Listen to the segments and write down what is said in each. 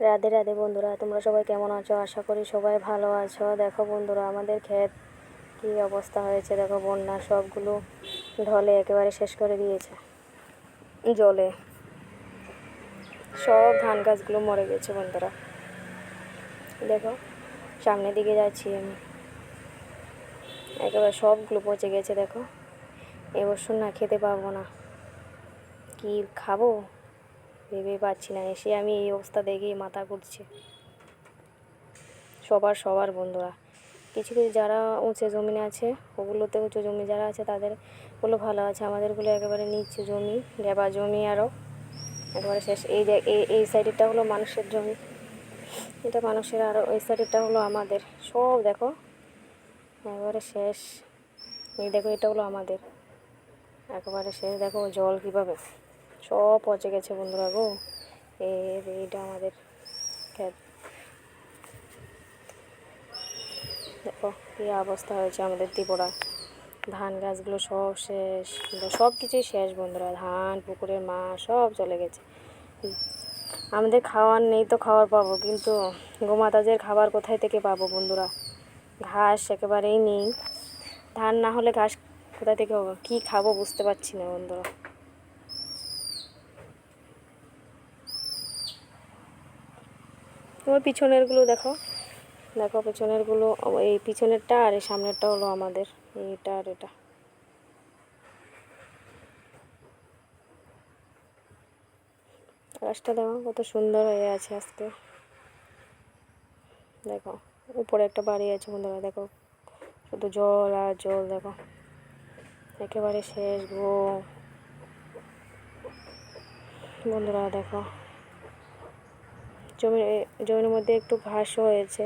রাধে রাধে বন্ধুরা, তোমরা সবাই কেমন আছো? আশা করি সবাই ভালো আছো। দেখো বন্ধুরা, আমাদের ক্ষেত কী অবস্থা হয়েছে? দেখো বন্যা সবগুলো ঢলে একেবারে শেষ করে দিয়েছে জলে। সব ধান গাছগুলো মরে গেছে বন্ধুরা। দেখো, সামনের দিকে যাচ্ছি আমি। একেবারে সবগুলো পচে গেছে, দেখো। এবছর না খেতে পারব না। কি খাব? ভেবে পাচ্ছি না। এসে আমি এই অবস্থা দেখেই মাথা ঘুরছে। সবার সবার বন্ধুরা। কিছু কিছু যারা উঁচু জমিনে আছে, ওগুলোতে উঁচু জমি যারা আছে তাদেরগুলো ভালো আছে। আমাদেরগুলো একেবারে নিচু জমি ডেবা জমি আরও। একেবারে শেষ। এই এই সাইডেরটা হলো মানুষের জমি। এটা মানুষের আরও, এই সাইডেরটা হলো আমাদের। সব দেখো, একেবারে শেষ। এই দেখো, এটা হলো আমাদের। একেবারে শেষ। দেখো, জল কীভাবে সব পচে গেছে বন্ধুরা গো। এইটা আমাদের ক্ষেত দেখো, কী অবস্থা হয়েছে আমাদের ত্রিপুরা। ধান গাছগুলো সব শেষ। সব কিছুই শেষ বন্ধুরা। ধান, পুকুরের মা সব চলে গেছে। আমাদের খাওয়ার নেই তো খাবার পাবো, কিন্তু গোমাতাজের খাবার কোথায় থেকে পাবো বন্ধুরা? ঘাস একেবারেই নেই। ধান না হলে ঘাস কোথা থেকে হবে কী খাব বুঝতে পারছি না বন্ধুরা। তোমার পিছনেরগুলো দেখো। দেখো পিছনেরগুলো, এই পিছনেরটা আর এই সামনেরটা হলো আমাদের। এইটা আর এটা। আকাশটা দেখো কত সুন্দর হয়ে আছে আজকে। দেখো, উপরে একটা বাড়ি আছে বন্ধুরা, দেখো। শুধু জল আর জল, দেখো। একেবারে শেষ গো। বন্ধুরা, দেখো। জমি জমির মধ্যে একটু ঘাসও হয়েছে।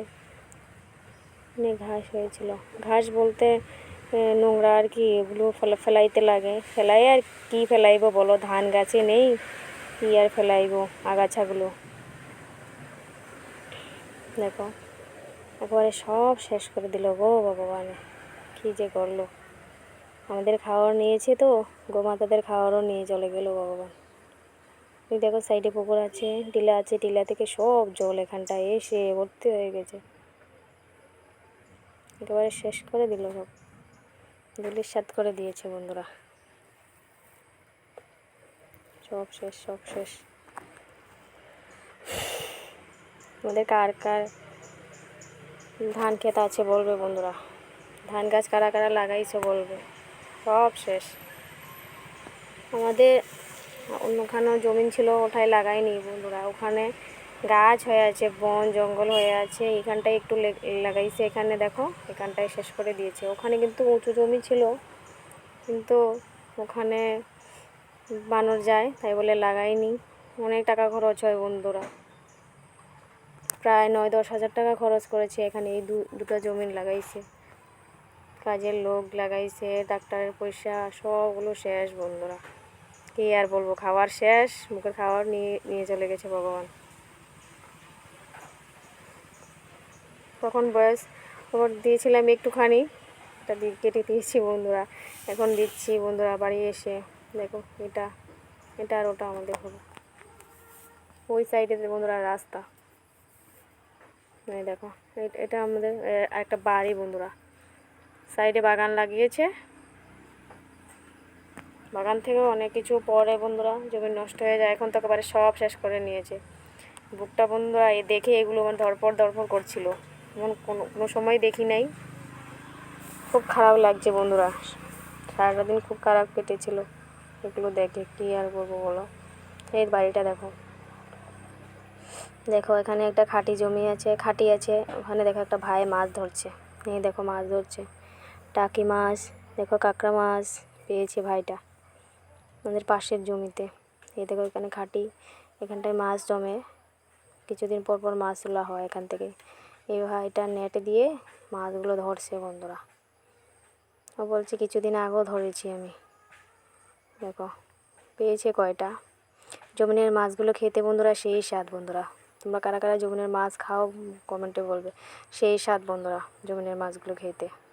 অনেক ঘাস হয়েছিল। ঘাস বলতে নোংরা আর কি, এগুলো ফেলা, ফেলাইতে লাগে। ফেলাই আর কি ফেলাইবো বলো? ধান গাছে নেই, কি আর ফেলাইবো আগাছাগুলো? দেখো, একবারে সব শেষ করে দিল গো ভগবানে। কী যে করল? আমাদের খাওয়ার নিয়েছে তো, গোমাতাদের খাওয়ারও নিয়ে চলে গেল ভগবান। এই দেখো সাইডে পুকুর আছে, টিলা আছে, টিলা থেকে সব জল এখানটায় এসে ভর্তি হয়ে গেছে। একেবারে শেষ করে দিল সব। দিল্লির সাত করে দিয়েছে বন্ধুরা। সব শেষ সব শেষ। আমাদের কার কার ধান ক্ষেত আছে বলবে বন্ধুরা। ধান গাছ কারা কারা লাগাইছে বলবে। সব শেষ। আমাদের অন্যখানেও জমিন ছিল, ওঠায় লাগাইনি বন্ধুরা। ওখানে গাছ হয়ে আছে, বন, জঙ্গল হয়ে আছে এখানটায় একটু লাগাইছে। এখানে দেখো, এখানটায় শেষ করে দিয়েছে। ওখানে কিন্তু উঁচু জমি ছিল, কিন্তু ওখানে বানর যায়, তাই বলে লাগাইনি অনেক টাকা খরচ হয় বন্ধুরা। প্রায় নয় দশ হাজার টাকা খরচ করেছে এখানে, এই দুটো জমিন লাগাইছে। কাজের লোক লাগাইছে, ডাক্তারের পয়সা, সবগুলো শেষ বন্ধুরা। কি আর বলব খাবার শেষ, মুখের খাবার নিয়ে নিয়ে চলে গেছে ভগবান। তখন বয়স খবর দিয়েছিলাম একটুখানি এটা দিয়ে কেটে দিয়েছি বন্ধুরা। এখন দিচ্ছি বন্ধুরা বাড়ি এসে, দেখো, এটা এটা আর ওটা আমাদের হবে ওই সাইডে বন্ধুরা রাস্তা। দেখো এটা আমাদের একটা বাড়ি বন্ধুরা। সাইডে বাগান লাগিয়েছে বাগান থেকেও অনেক কিছু পরে বন্ধুরা, জমি নষ্ট হয়ে যায়, এখন তো একেবারে সব শেষ করে নিয়েছে। বুকটা বন্ধুরা এ দেখে এগুলো মানে ধরপড় ধরপড় করছিল। এমন কোনো কোনো সময় দেখি নাই। খুব খারাপ লাগছে বন্ধুরা। সারাটা দিন খুব খারাপ কেটেছিল। এগুলো দেখে কী আর করব বলো? এই বাড়িটা দেখো। দেখো, এখানে একটা খাঁটি জমি আছে, খাঁটি আছে। ওখানে দেখো একটা ভাই মাছ ধরছে। এই দেখো মাছ ধরছে। টাকি মাছ, দেখো কাঁকড়া মাছ, পেয়েছে ভাইটা। আমাদের পাশের জমিতে। এই দেখো এখানে খাঁটি, এখানটায় মাছ জমে। কিছুদিন পর পর মাছ তোলা হয় এখান থেকে। এই ভাইটা নেট দিয়ে মাছগুলো ধরছে বন্ধুরা। ও বলছে, কিছুদিন আগেও ধরেছি আমি। দেখো, পেয়েছে কয়টা? জমিনের মাছগুলো খেতে বন্ধুরা সেই স্বাদ বন্ধুরা। তোমরা কারা কারা জমিনের মাছ খাও কমেন্টে বলবে। সেই স্বাদ বন্ধুরা জমিনের মাছগুলো খেতে।